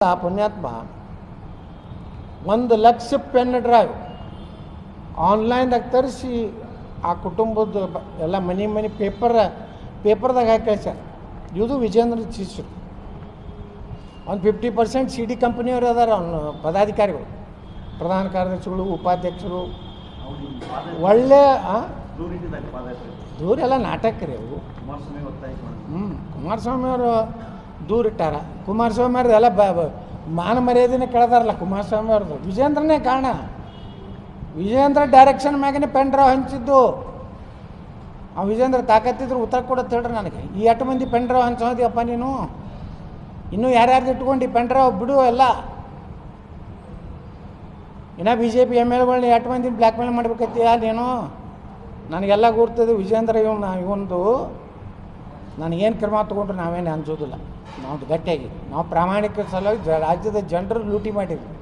ಆ ಪುಣ್ಯಾತ್ಮ ಒಂದು ಲಕ್ಷ ಪೆನ್ ಡ್ರೈವ್ ಆನ್ಲೈನ್ದಾಗ ತರಿಸಿ ಆ ಕುಟುಂಬದ ಎಲ್ಲ ಮನಿ ಮನೆ ಪೇಪರ್ ಪೇಪರ್ದಾಗ ಹಾಕಿ ಕಳಿಸ್ಯಾರ. ಇದು ವಿಜೇಂದ್ರ ಚೀಸರು ಒಂದು ಫಿಫ್ಟಿ ಪರ್ಸೆಂಟ್ ಸಿ ಡಿ ಕಂಪ್ನಿಯವರು ಅದಾರ ಅವನು ಪದಾಧಿಕಾರಿಗಳು ಪ್ರಧಾನ ಕಾರ್ಯದರ್ಶಿಗಳು ಉಪಾಧ್ಯಕ್ಷರು. ಒಳ್ಳೆ ಆ? ದೂರಿಟ್ಟಿದ್ದಾರೆ ಪಾದಯಾತ್ರೆ ದೂರ ಎಲ್ಲ ನಾಟಕ ರೀ ಅವು. ಕುಮಾರಸ್ವಾಮಿ ಹ್ಞೂ ಕುಮಾರಸ್ವಾಮಿ ಅವರು ದೂರ ಇಟ್ಟಾರ. ಕುಮಾರಸ್ವಾಮಿ ಅವ್ರದ್ದು ಎಲ್ಲ ಬ ಮಾನ ಮರ್ಯಾದೆನೇ ಕಳೆದಾರಲ್ಲ, ಕುಮಾರಸ್ವಾಮಿ ಅವ್ರದ್ದು ವಿಜೇಂದ್ರನೇ ಕಾರಣ. ವಿಜೇಂದ್ರ ಡೈರೆಕ್ಷನ್ ಮ್ಯಾಗನೇ ಪೆನ್ ಡ್ರಾವ್ ಹಂಚಿದ್ದು. ಆ ವಿಜೇಂದ್ರ ತಾಕತ್ತಿದ್ರು ಉತ್ತರ ಕೊಡತ್ತೆ ಹೇಳ್ರಿ ನನಗೆ. ಈ ಎಟ್ಟು ಮಂದಿ ಪೆನ್ ಡ್ರೈವ್ ಹಂಚೋದಿಯಪ್ಪ ನೀನು? ಇನ್ನೂ ಯಾರ್ಯಾರ್ದು ಇಟ್ಕೊಂಡು ಈ ಪೆನ್ ಡ್ರಾವ್ ಬಿಡು ಎಲ್ಲ. ಇನ್ನು ಬಿ ಜೆ ಪಿ ಎಂ ಎಲ್ಗಳನ್ನ ಎಟ್ಟು ಮಂದಿ ಬ್ಲ್ಯಾಕ್ ಮೇಲ್ ಮಾಡ್ಬೇಕತ್ತೀಯ ನೀನು? ನನಗೆಲ್ಲ ಗುರ್ತದೆ ವಿಜೇಂದ್ರ ಇವನ್ನ ಇವೊಂದು ನನಗೇನು ಕ್ರಮ ತೊಗೊಂಡ್ರೆ ನಾವೇನು ಅನ್ಸೋದಿಲ್ಲ. ನಾವು ಗಟ್ಟಿಯಾಗಿ ನಾವು ಪ್ರಾಮಾಣಿಕ ಸಲುವಾಗಿ ರಾಜ್ಯದ ಜನರು ಲೂಟಿ ಮಾಡಿದ್ವಿ.